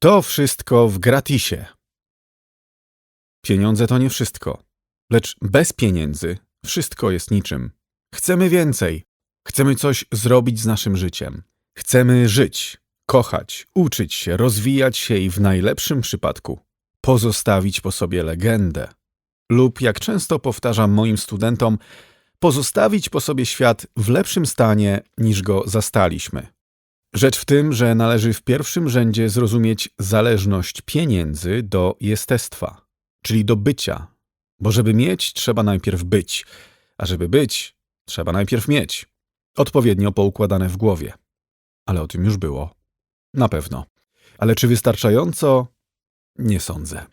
To wszystko w gratisie. Pieniądze to nie wszystko, lecz bez pieniędzy wszystko jest niczym. Chcemy więcej. Chcemy coś zrobić z naszym życiem. Chcemy żyć, kochać, uczyć się, rozwijać się i w najlepszym przypadku pozostawić po sobie legendę. Lub, jak często powtarzam moim studentom, pozostawić po sobie świat w lepszym stanie niż go zastaliśmy. Rzecz w tym, że należy w pierwszym rzędzie zrozumieć zależność pieniędzy do jestestwa, czyli do bycia, bo żeby mieć, trzeba najpierw być, a żeby być, trzeba najpierw mieć. Odpowiednio poukładane w głowie. Ale o tym już było. Na pewno. Ale czy wystarczająco? Nie sądzę.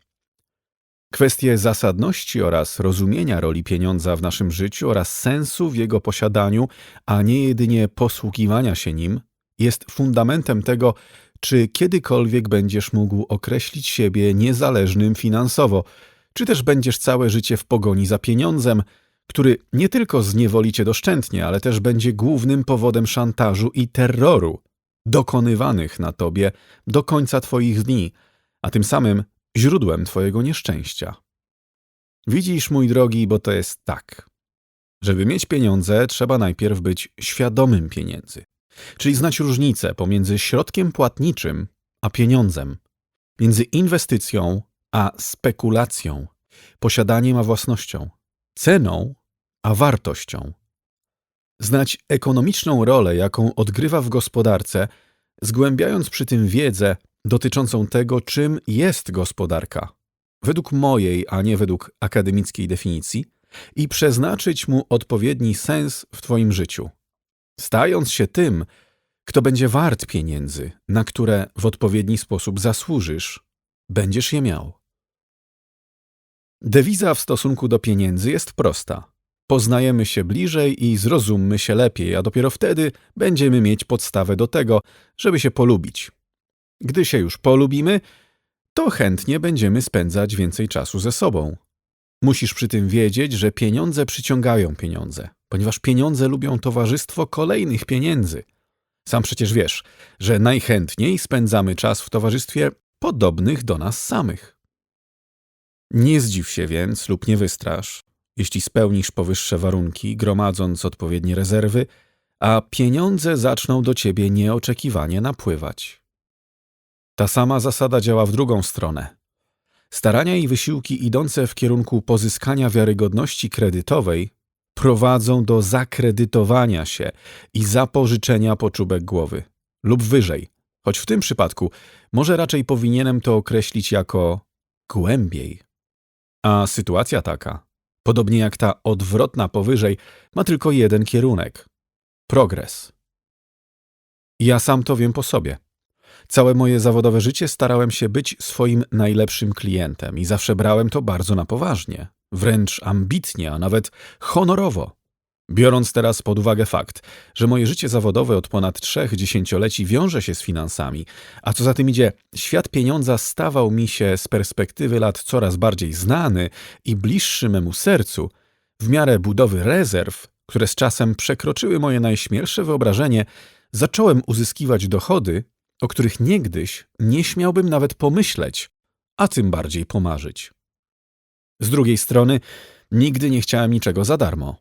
Kwestie zasadności oraz rozumienia roli pieniądza w naszym życiu oraz sensu w jego posiadaniu, a nie jedynie posługiwania się nim, jest fundamentem tego, czy kiedykolwiek będziesz mógł określić siebie niezależnym finansowo, czy też będziesz całe życie w pogoni za pieniądzem, który nie tylko zniewoli cię doszczętnie, ale też będzie głównym powodem szantażu i terroru dokonywanych na tobie do końca twoich dni, a tym samym źródłem twojego nieszczęścia. Widzisz, mój drogi, bo to jest tak. Żeby mieć pieniądze, trzeba najpierw być świadomym pieniędzy, czyli znać różnicę pomiędzy środkiem płatniczym a pieniądzem, między inwestycją a spekulacją, posiadaniem a własnością, ceną a wartością. Znać ekonomiczną rolę, jaką odgrywa w gospodarce, zgłębiając przy tym wiedzę dotyczącą tego, czym jest gospodarka, według mojej, a nie według akademickiej definicji, i przeznaczyć mu odpowiedni sens w Twoim życiu, stając się tym, kto będzie wart pieniędzy, na które w odpowiedni sposób zasłużysz, będziesz je miał. Dewiza w stosunku do pieniędzy jest prosta. Poznajemy się bliżej i zrozummy się lepiej, a dopiero wtedy będziemy mieć podstawę do tego, żeby się polubić. Gdy się już polubimy, to chętnie będziemy spędzać więcej czasu ze sobą. Musisz przy tym wiedzieć, że pieniądze przyciągają pieniądze, ponieważ pieniądze lubią towarzystwo kolejnych pieniędzy. Sam przecież wiesz, że najchętniej spędzamy czas w towarzystwie podobnych do nas samych. Nie zdziw się więc lub nie wystrasz, jeśli spełnisz powyższe warunki, gromadząc odpowiednie rezerwy, a pieniądze zaczną do ciebie nieoczekiwanie napływać. Ta sama zasada działa w drugą stronę. Starania i wysiłki idące w kierunku pozyskania wiarygodności kredytowej prowadzą do zakredytowania się i zapożyczenia poczubek głowy, lub wyżej, choć w tym przypadku może raczej powinienem to określić jako głębiej. A sytuacja taka, podobnie jak ta odwrotna powyżej, ma tylko jeden kierunek progres. Ja sam to wiem po sobie. Całe moje zawodowe życie starałem się być swoim najlepszym klientem i zawsze brałem to bardzo na poważnie, wręcz ambitnie, a nawet honorowo. Biorąc teraz pod uwagę fakt, że moje życie zawodowe od ponad trzech dziesięcioleci wiąże się z finansami, a co za tym idzie, świat pieniądza stawał mi się z perspektywy lat coraz bardziej znany i bliższy memu sercu, w miarę budowy rezerw, które z czasem przekroczyły moje najśmielsze wyobrażenie, zacząłem uzyskiwać dochody, o których niegdyś nie śmiałbym nawet pomyśleć, a tym bardziej pomarzyć. Z drugiej strony, nigdy nie chciałem niczego za darmo.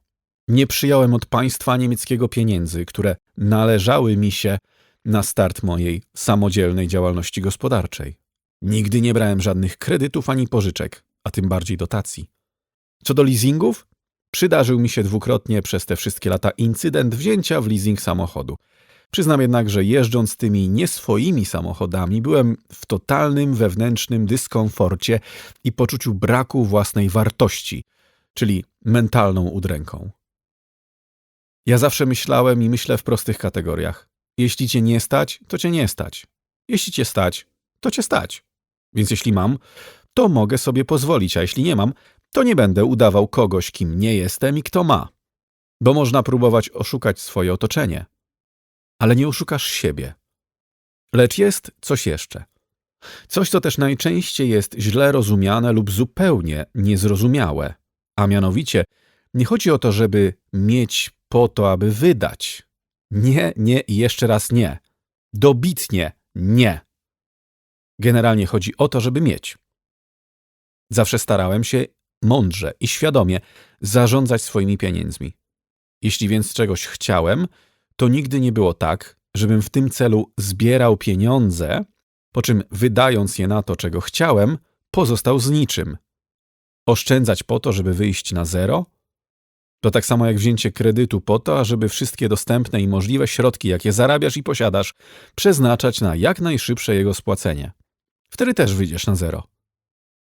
Nie przyjąłem od państwa niemieckiego pieniędzy, które należały mi się na start mojej samodzielnej działalności gospodarczej. Nigdy nie brałem żadnych kredytów ani pożyczek, a tym bardziej dotacji. Co do leasingów, przydarzył mi się dwukrotnie przez te wszystkie lata incydent wzięcia w leasing samochodu – Przyznam jednak, że jeżdżąc tymi nieswoimi samochodami, byłem w totalnym wewnętrznym dyskomforcie i poczuciu braku własnej wartości, czyli mentalną udręką. Ja zawsze myślałem i myślę w prostych kategoriach. Jeśli cię nie stać, to cię nie stać. Jeśli cię stać, to cię stać. Więc jeśli mam, to mogę sobie pozwolić, a jeśli nie mam, to nie będę udawał kogoś, kim nie jestem i kto ma. Bo można próbować oszukać swoje otoczenie ale nie oszukasz siebie. Lecz jest coś jeszcze. Coś, co też najczęściej jest źle rozumiane lub zupełnie niezrozumiałe. A mianowicie, nie chodzi o to, żeby mieć po to, aby wydać. Nie, nie i jeszcze raz nie. Dobitnie nie. Generalnie chodzi o to, żeby mieć. Zawsze starałem się mądrze i świadomie zarządzać swoimi pieniędzmi. Jeśli więc czegoś chciałem, to nigdy nie było tak, żebym w tym celu zbierał pieniądze, po czym wydając je na to, czego chciałem, pozostał z niczym. Oszczędzać po to, żeby wyjść na zero? To tak samo jak wzięcie kredytu po to, ażeby wszystkie dostępne i możliwe środki, jakie zarabiasz i posiadasz, przeznaczać na jak najszybsze jego spłacenie. Wtedy też wyjdziesz na zero.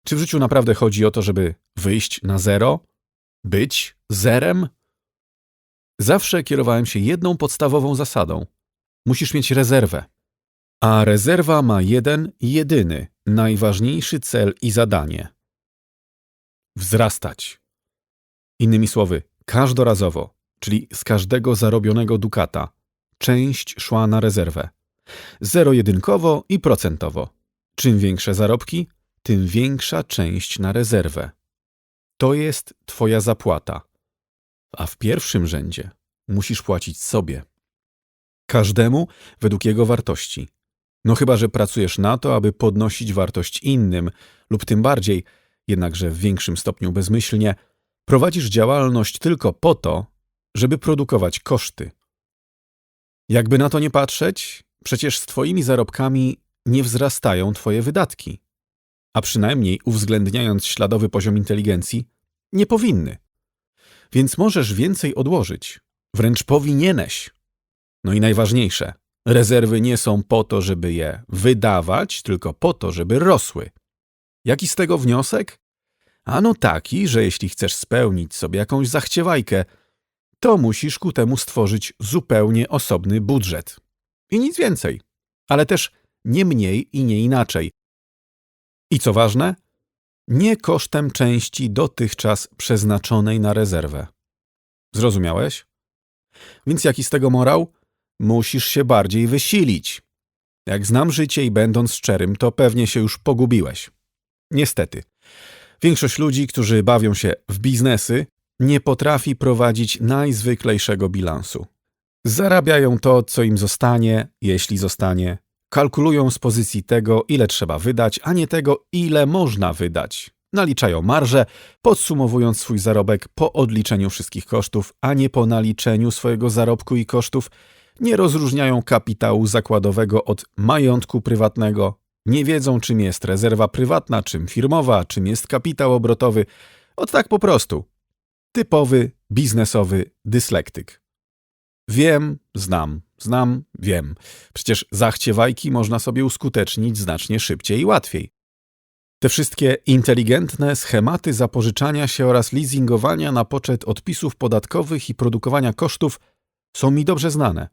Czy w życiu naprawdę chodzi o to, żeby wyjść na zero? Być zerem? Zawsze kierowałem się jedną podstawową zasadą. Musisz mieć rezerwę. A rezerwa ma jeden, jedyny, najważniejszy cel i zadanie. Wzrastać. Innymi słowy, każdorazowo, czyli z każdego zarobionego dukata, część szła na rezerwę. Zero-jedynkowo i procentowo. Czym większe zarobki, tym większa część na rezerwę. To jest Twoja zapłata. A w pierwszym rzędzie musisz płacić sobie. Każdemu według jego wartości. No chyba, że pracujesz na to, aby podnosić wartość innym, lub tym bardziej, jednakże w większym stopniu bezmyślnie, prowadzisz działalność tylko po to, żeby produkować koszty. Jakby na to nie patrzeć, przecież z Twoimi zarobkami nie wzrastają Twoje wydatki a przynajmniej uwzględniając śladowy poziom inteligencji, nie powinny. Więc możesz więcej odłożyć, wręcz powinieneś. No i najważniejsze, rezerwy nie są po to, żeby je wydawać, tylko po to, żeby rosły. Jaki z tego wniosek? Ano taki, że jeśli chcesz spełnić sobie jakąś zachciewajkę, to musisz ku temu stworzyć zupełnie osobny budżet. I nic więcej. Ale też nie mniej i nie inaczej. I co ważne, nie kosztem części dotychczas przeznaczonej na rezerwę. Zrozumiałeś? Więc jaki z tego morał? Musisz się bardziej wysilić. Jak znam życie i będąc szczerym, to pewnie się już pogubiłeś. Niestety. Większość ludzi, którzy bawią się w biznesy, nie potrafi prowadzić najzwyklejszego bilansu. Zarabiają to, co im zostanie, jeśli zostanie, Kalkulują z pozycji tego, ile trzeba wydać, a nie tego, ile można wydać. Naliczają marże, podsumowując swój zarobek po odliczeniu wszystkich kosztów, a nie po naliczeniu swojego zarobku i kosztów. Nie rozróżniają kapitału zakładowego od majątku prywatnego. Nie wiedzą, czym jest rezerwa prywatna, czym firmowa, czym jest kapitał obrotowy. Od tak po prostu. Typowy biznesowy dyslektyk. Wiem, znam, Znam, wiem. Przecież zachciewajki można sobie uskutecznić znacznie szybciej i łatwiej. Te wszystkie inteligentne schematy zapożyczania się oraz leasingowania na poczet odpisów podatkowych i produkowania kosztów są mi dobrze znane.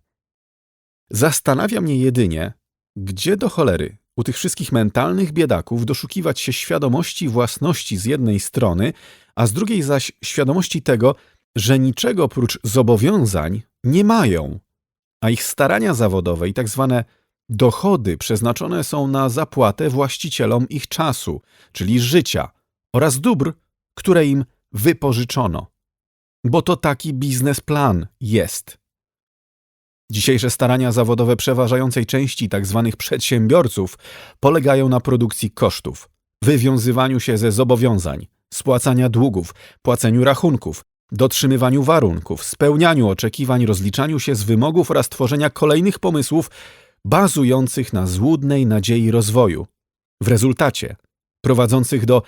Zastanawia mnie jedynie, gdzie do cholery u tych wszystkich mentalnych biedaków doszukiwać się świadomości własności z jednej strony, a z drugiej zaś świadomości tego, że niczego oprócz zobowiązań nie mają a ich starania zawodowe i tak zwane dochody przeznaczone są na zapłatę właścicielom ich czasu, czyli życia oraz dóbr, które im wypożyczono. Bo to taki biznesplan jest. Dzisiejsze starania zawodowe przeważającej części tzw. Tak przedsiębiorców polegają na produkcji kosztów, wywiązywaniu się ze zobowiązań, spłacania długów, płaceniu rachunków, dotrzymywaniu warunków, spełnianiu oczekiwań, rozliczaniu się z wymogów oraz tworzenia kolejnych pomysłów bazujących na złudnej nadziei rozwoju. W rezultacie prowadzących do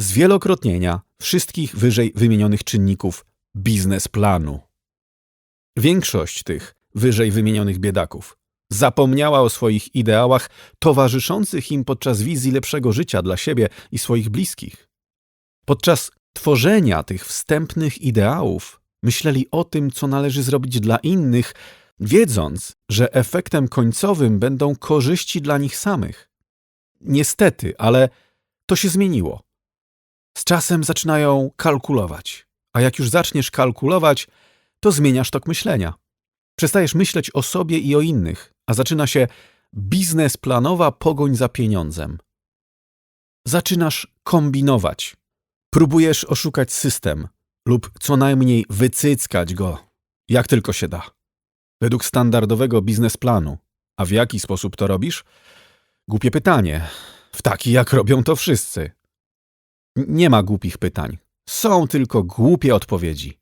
zwielokrotnienia wszystkich wyżej wymienionych czynników biznesplanu. Większość tych wyżej wymienionych biedaków zapomniała o swoich ideałach towarzyszących im podczas wizji lepszego życia dla siebie i swoich bliskich. Podczas tworzenia tych wstępnych ideałów myśleli o tym, co należy zrobić dla innych, wiedząc, że efektem końcowym będą korzyści dla nich samych. Niestety, ale to się zmieniło. Z czasem zaczynają kalkulować, a jak już zaczniesz kalkulować, to zmieniasz tok myślenia. Przestajesz myśleć o sobie i o innych, a zaczyna się biznesplanowa pogoń za pieniądzem. Zaczynasz kombinować, Próbujesz oszukać system lub co najmniej wycyckać go, jak tylko się da. Według standardowego biznesplanu. A w jaki sposób to robisz? Głupie pytanie. W taki jak robią to wszyscy. Nie ma głupich pytań. Są tylko głupie odpowiedzi.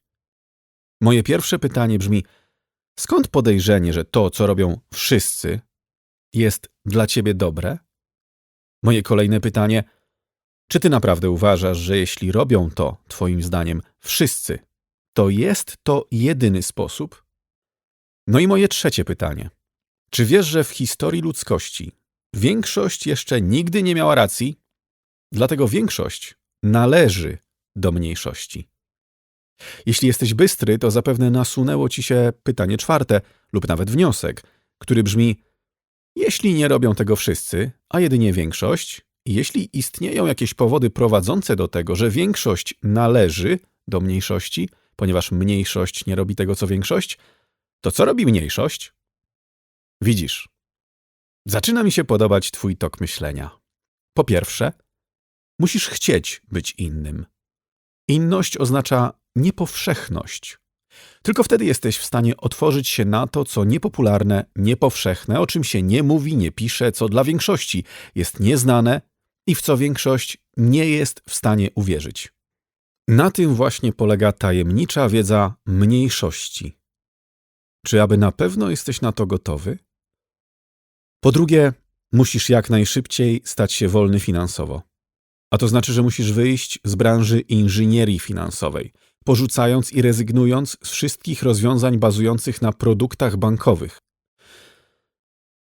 Moje pierwsze pytanie brzmi: skąd podejrzenie, że to, co robią wszyscy, jest dla ciebie dobre? Moje kolejne pytanie: czy ty naprawdę uważasz, że jeśli robią to, twoim zdaniem, wszyscy, to jest to jedyny sposób? No i moje trzecie pytanie: czy wiesz, że w historii ludzkości większość jeszcze nigdy nie miała racji? Dlatego większość należy do mniejszości. Jeśli jesteś bystry, to zapewne nasunęło ci się pytanie czwarte lub nawet wniosek, który brzmi: Jeśli nie robią tego wszyscy, a jedynie większość, jeśli istnieją jakieś powody prowadzące do tego, że większość należy do mniejszości, ponieważ mniejszość nie robi tego co większość, to co robi mniejszość? Widzisz, zaczyna mi się podobać Twój tok myślenia. Po pierwsze, musisz chcieć być innym. Inność oznacza niepowszechność. Tylko wtedy jesteś w stanie otworzyć się na to, co niepopularne, niepowszechne, o czym się nie mówi, nie pisze, co dla większości jest nieznane i w co większość nie jest w stanie uwierzyć. Na tym właśnie polega tajemnicza wiedza mniejszości. Czy aby na pewno jesteś na to gotowy? Po drugie, musisz jak najszybciej stać się wolny finansowo. A to znaczy, że musisz wyjść z branży inżynierii finansowej, porzucając i rezygnując z wszystkich rozwiązań bazujących na produktach bankowych.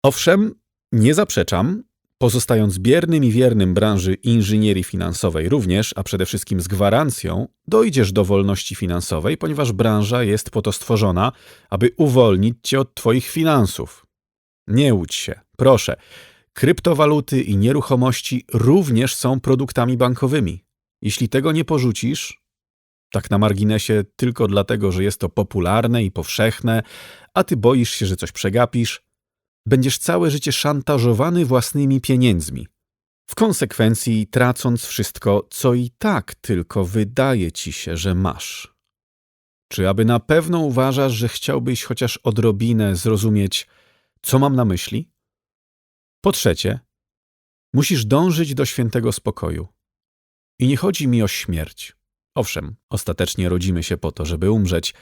Owszem, nie zaprzeczam, pozostając biernym i wiernym branży inżynierii finansowej również, a przede wszystkim z gwarancją, dojdziesz do wolności finansowej, ponieważ branża jest po to stworzona, aby uwolnić cię od twoich finansów. Nie łudź się, proszę. Kryptowaluty i nieruchomości również są produktami bankowymi. Jeśli tego nie porzucisz, tak na marginesie tylko dlatego, że jest to popularne i powszechne, a ty boisz się, że coś przegapisz, będziesz całe życie szantażowany własnymi pieniędzmi. W konsekwencji tracąc wszystko, co i tak tylko wydaje ci się, że masz. Czy aby na pewno uważasz, że chciałbyś chociaż odrobinę zrozumieć, co mam na myśli? Po trzecie, musisz dążyć do świętego spokoju. I nie chodzi mi o śmierć. Owszem, ostatecznie rodzimy się po to, żeby umrzeć.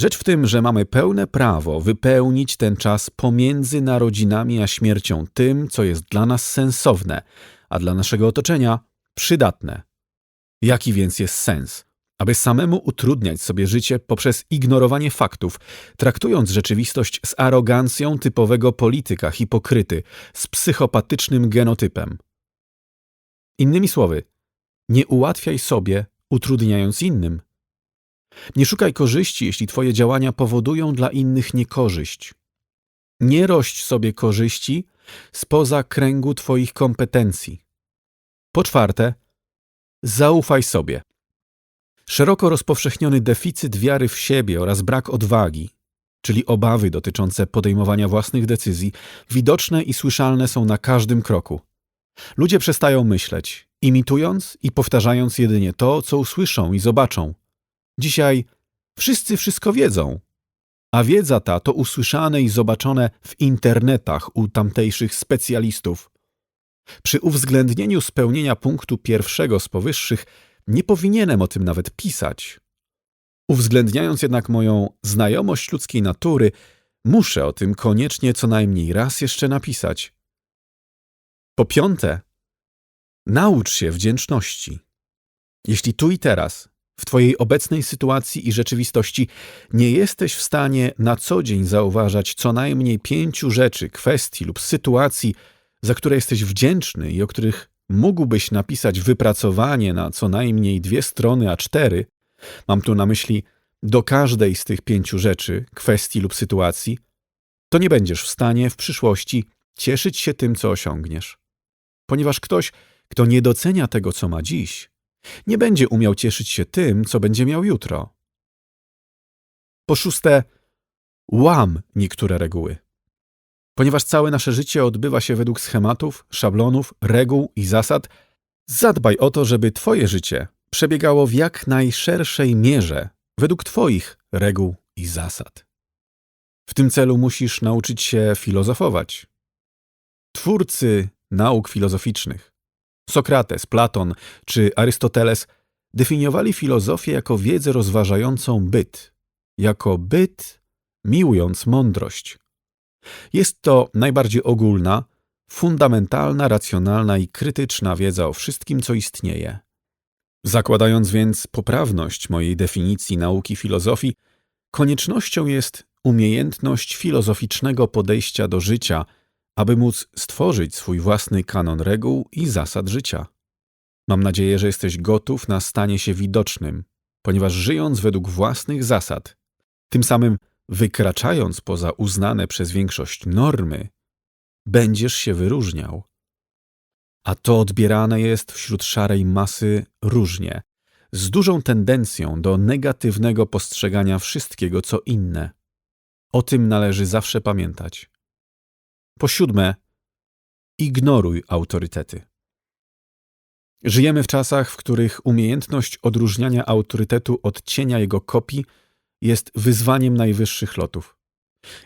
Rzecz w tym, że mamy pełne prawo wypełnić ten czas pomiędzy narodzinami a śmiercią tym, co jest dla nas sensowne, a dla naszego otoczenia przydatne. Jaki więc jest sens? Aby samemu utrudniać sobie życie poprzez ignorowanie faktów, traktując rzeczywistość z arogancją typowego polityka hipokryty, z psychopatycznym genotypem. Innymi słowy, nie ułatwiaj sobie, utrudniając innym. Nie szukaj korzyści, jeśli Twoje działania powodują dla innych niekorzyść. Nie rość sobie korzyści spoza kręgu Twoich kompetencji. Po czwarte, zaufaj sobie. Szeroko rozpowszechniony deficyt wiary w siebie oraz brak odwagi, czyli obawy dotyczące podejmowania własnych decyzji, widoczne i słyszalne są na każdym kroku. Ludzie przestają myśleć, imitując i powtarzając jedynie to, co usłyszą i zobaczą. Dzisiaj wszyscy wszystko wiedzą, a wiedza ta to usłyszane i zobaczone w internetach u tamtejszych specjalistów. Przy uwzględnieniu spełnienia punktu pierwszego z powyższych nie powinienem o tym nawet pisać. Uwzględniając jednak moją znajomość ludzkiej natury, muszę o tym koniecznie co najmniej raz jeszcze napisać. Po piąte, naucz się wdzięczności. Jeśli tu i teraz, w Twojej obecnej sytuacji i rzeczywistości, nie jesteś w stanie na co dzień zauważać co najmniej pięciu rzeczy, kwestii lub sytuacji, za które jesteś wdzięczny i o których mógłbyś napisać wypracowanie na co najmniej dwie strony A4, mam tu na myśli do każdej z tych pięciu rzeczy, kwestii lub sytuacji, to nie będziesz w stanie w przyszłości cieszyć się tym, co osiągniesz. Ponieważ ktoś, kto nie docenia tego, co ma dziś, nie będzie umiał cieszyć się tym, co będzie miał jutro. Po szóste, łam niektóre reguły. Ponieważ całe nasze życie odbywa się według schematów, szablonów, reguł i zasad, zadbaj o to, żeby Twoje życie przebiegało w jak najszerszej mierze według Twoich reguł i zasad. W tym celu musisz nauczyć się filozofować. Twórcy nauk filozoficznych. Sokrates, Platon czy Arystoteles definiowali filozofię jako wiedzę rozważającą byt, jako byt miłując mądrość. Jest to najbardziej ogólna, fundamentalna, racjonalna i krytyczna wiedza o wszystkim, co istnieje. Zakładając więc poprawność mojej definicji nauki filozofii, koniecznością jest umiejętność filozoficznego podejścia do życia, aby móc stworzyć swój własny kanon reguł i zasad życia. Mam nadzieję, że jesteś gotów na stanie się widocznym, ponieważ żyjąc według własnych zasad, tym samym wykraczając poza uznane przez większość normy, będziesz się wyróżniał. A to odbierane jest wśród szarej masy różnie, z dużą tendencją do negatywnego postrzegania wszystkiego, co inne. O tym należy zawsze pamiętać. Po siódme, ignoruj autorytety. Żyjemy w czasach, w których umiejętność odróżniania autorytetu od cienia jego kopii jest wyzwaniem najwyższych lotów.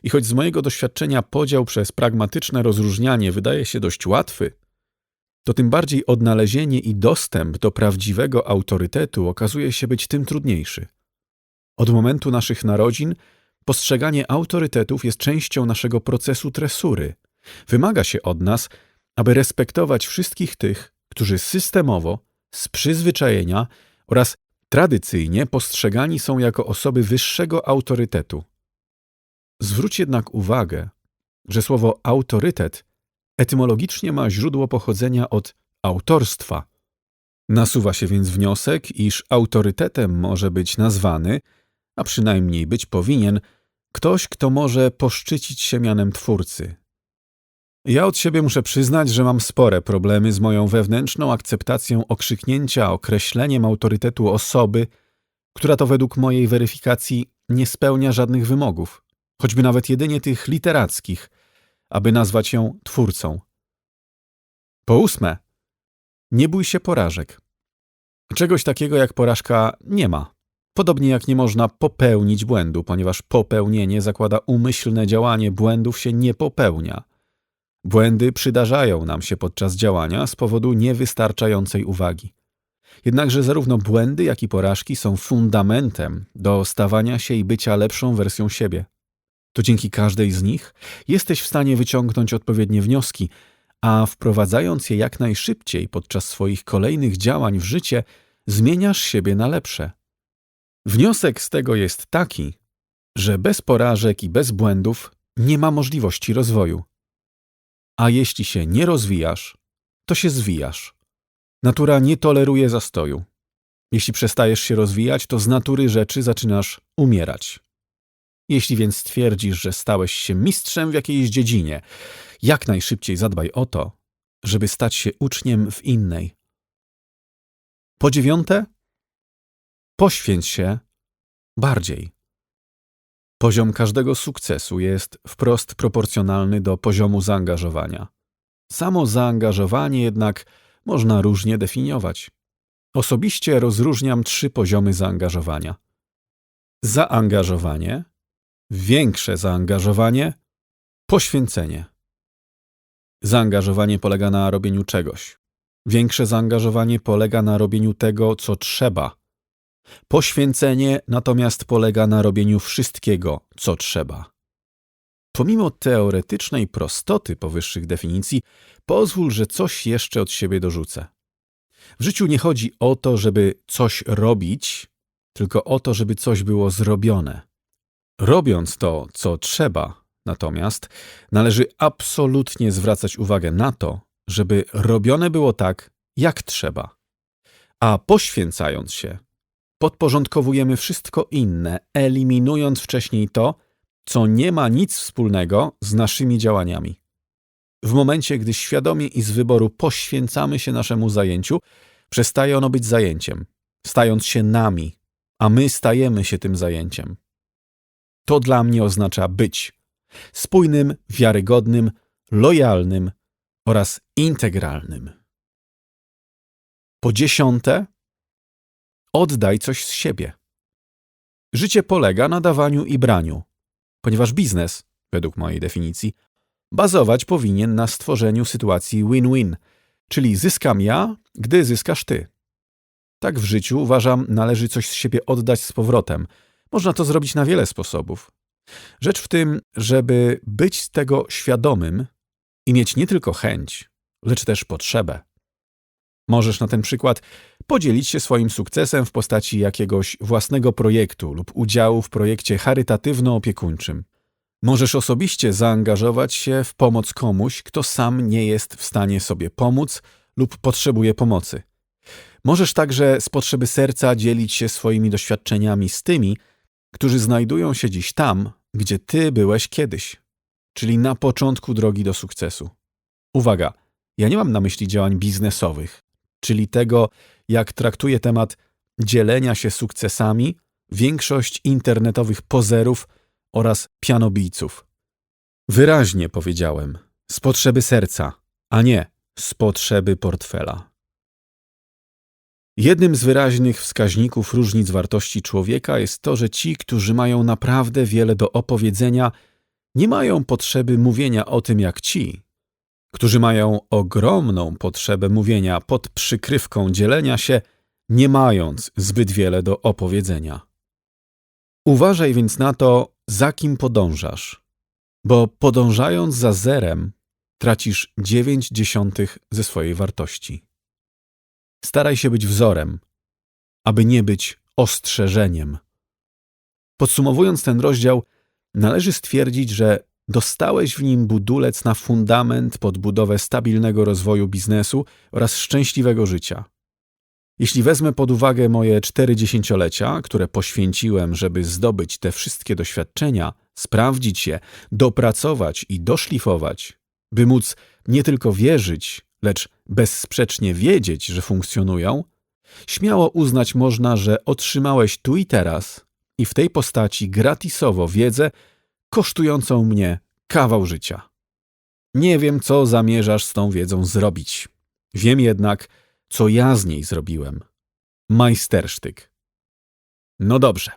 I choć z mojego doświadczenia podział przez pragmatyczne rozróżnianie wydaje się dość łatwy, to tym bardziej odnalezienie i dostęp do prawdziwego autorytetu okazuje się być tym trudniejszy. Od momentu naszych narodzin postrzeganie autorytetów jest częścią naszego procesu tresury. Wymaga się od nas, aby respektować wszystkich tych, którzy systemowo, z przyzwyczajenia oraz tradycyjnie postrzegani są jako osoby wyższego autorytetu. Zwróć jednak uwagę, że słowo autorytet etymologicznie ma źródło pochodzenia od autorstwa. Nasuwa się więc wniosek, iż autorytetem może być nazwany, a przynajmniej być powinien, ktoś, kto może poszczycić się mianem twórcy. Ja od siebie muszę przyznać, że mam spore problemy z moją wewnętrzną akceptacją okrzyknięcia określeniem autorytetu osoby, która to według mojej weryfikacji nie spełnia żadnych wymogów, choćby nawet jedynie tych literackich, aby nazwać ją twórcą. Po ósme, nie bój się porażek. Czegoś takiego jak porażka nie ma. Podobnie jak nie można popełnić błędu, ponieważ popełnienie zakłada umyślne działanie, błędów się nie popełnia. Błędy przydarzają nam się podczas działania z powodu niewystarczającej uwagi. Jednakże zarówno błędy, jak i porażki są fundamentem do stawania się i bycia lepszą wersją siebie. To dzięki każdej z nich jesteś w stanie wyciągnąć odpowiednie wnioski, a wprowadzając je jak najszybciej podczas swoich kolejnych działań w życie, zmieniasz siebie na lepsze. Wniosek z tego jest taki, że bez porażek i bez błędów nie ma możliwości rozwoju. A jeśli się nie rozwijasz, to się zwijasz. Natura nie toleruje zastoju. Jeśli przestajesz się rozwijać, to z natury rzeczy zaczynasz umierać. Jeśli więc stwierdzisz, że stałeś się mistrzem w jakiejś dziedzinie, jak najszybciej zadbaj o to, żeby stać się uczniem w innej. Po dziewiąte, poświęć się bardziej. Poziom każdego sukcesu jest wprost proporcjonalny do poziomu zaangażowania. Samo zaangażowanie jednak można różnie definiować. Osobiście rozróżniam trzy poziomy zaangażowania. Zaangażowanie, większe zaangażowanie, poświęcenie. Zaangażowanie polega na robieniu czegoś. Większe zaangażowanie polega na robieniu tego, co trzeba. Poświęcenie natomiast polega na robieniu wszystkiego, co trzeba. Pomimo teoretycznej prostoty powyższych definicji, pozwól, że coś jeszcze od siebie dorzucę. W życiu nie chodzi o to, żeby coś robić, tylko o to, żeby coś było zrobione. Robiąc to, co trzeba, natomiast należy absolutnie zwracać uwagę na to, żeby robione było tak, jak trzeba. A poświęcając się, podporządkowujemy wszystko inne, eliminując wcześniej to, co nie ma nic wspólnego z naszymi działaniami. W momencie, gdy świadomie i z wyboru poświęcamy się naszemu zajęciu, przestaje ono być zajęciem, stając się nami, a my stajemy się tym zajęciem. To dla mnie oznacza być spójnym, wiarygodnym, lojalnym oraz integralnym. Po dziesiąte, oddaj coś z siebie. Życie polega na dawaniu i braniu, ponieważ biznes, według mojej definicji, bazować powinien na stworzeniu sytuacji win-win, czyli zyskam ja, gdy zyskasz ty. Tak w życiu, uważam, należy coś z siebie oddać z powrotem. Można to zrobić na wiele sposobów. Rzecz w tym, żeby być z tego świadomym i mieć nie tylko chęć, lecz też potrzebę. Możesz na ten przykład podzielić się swoim sukcesem w postaci jakiegoś własnego projektu lub udziału w projekcie charytatywno-opiekuńczym. Możesz osobiście zaangażować się w pomoc komuś, kto sam nie jest w stanie sobie pomóc lub potrzebuje pomocy. Możesz także z potrzeby serca dzielić się swoimi doświadczeniami z tymi, którzy znajdują się dziś tam, gdzie ty byłeś kiedyś, czyli na początku drogi do sukcesu. Uwaga, ja nie mam na myśli działań biznesowych, czyli tego, jak traktuje temat dzielenia się sukcesami większość internetowych pozerów oraz pianobijców. Wyraźnie powiedziałem, z potrzeby serca, a nie z potrzeby portfela. Jednym z wyraźnych wskaźników różnic wartości człowieka jest to, że ci, którzy mają naprawdę wiele do opowiedzenia, nie mają potrzeby mówienia o tym jak ci, którzy mają ogromną potrzebę mówienia pod przykrywką dzielenia się, nie mając zbyt wiele do opowiedzenia. Uważaj więc na to, za kim podążasz, bo podążając za zerem, tracisz dziewięć dziesiątych ze swojej wartości. Staraj się być wzorem, aby nie być ostrzeżeniem. Podsumowując ten rozdział, należy stwierdzić, że dostałeś w nim budulec na fundament pod budowę stabilnego rozwoju biznesu oraz szczęśliwego życia. Jeśli wezmę pod uwagę moje cztery dziesięciolecia, które poświęciłem, żeby zdobyć te wszystkie doświadczenia, sprawdzić je, dopracować i doszlifować, by móc nie tylko wierzyć, lecz bezsprzecznie wiedzieć, że funkcjonują, śmiało uznać można, że otrzymałeś tu i teraz i w tej postaci gratisowo wiedzę kosztującą mnie kawał życia. Nie wiem, co zamierzasz z tą wiedzą zrobić. Wiem jednak, co ja z niej zrobiłem. Majstersztyk. No dobrze.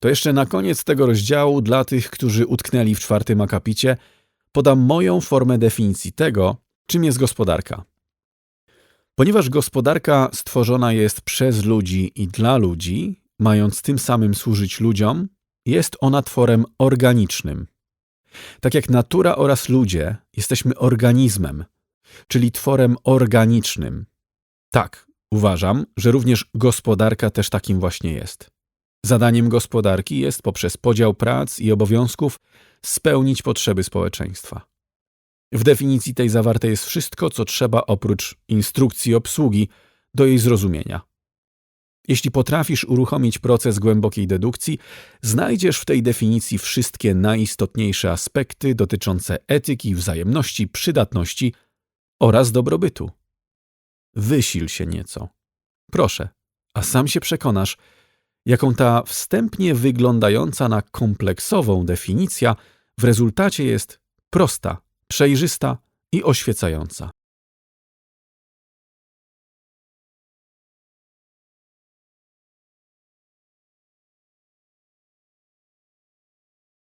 To jeszcze na koniec tego rozdziału dla tych, którzy utknęli w czwartym akapicie, podam moją formę definicji tego, czym jest gospodarka. Ponieważ gospodarka stworzona jest przez ludzi i dla ludzi, mając tym samym służyć ludziom, jest ona tworem organicznym. Tak jak natura oraz ludzie, jesteśmy organizmem, czyli tworem organicznym. Tak, uważam, że również gospodarka też takim właśnie jest. Zadaniem gospodarki jest poprzez podział prac i obowiązków spełnić potrzeby społeczeństwa. W definicji tej zawarte jest wszystko, co trzeba oprócz instrukcji obsługi do jej zrozumienia. Jeśli potrafisz uruchomić proces głębokiej dedukcji, znajdziesz w tej definicji wszystkie najistotniejsze aspekty dotyczące etyki, wzajemności, przydatności oraz dobrobytu. Wysil się nieco. Proszę, a sam się przekonasz, jaką ta wstępnie wyglądająca na kompleksową definicja w rezultacie jest prosta, przejrzysta i oświecająca.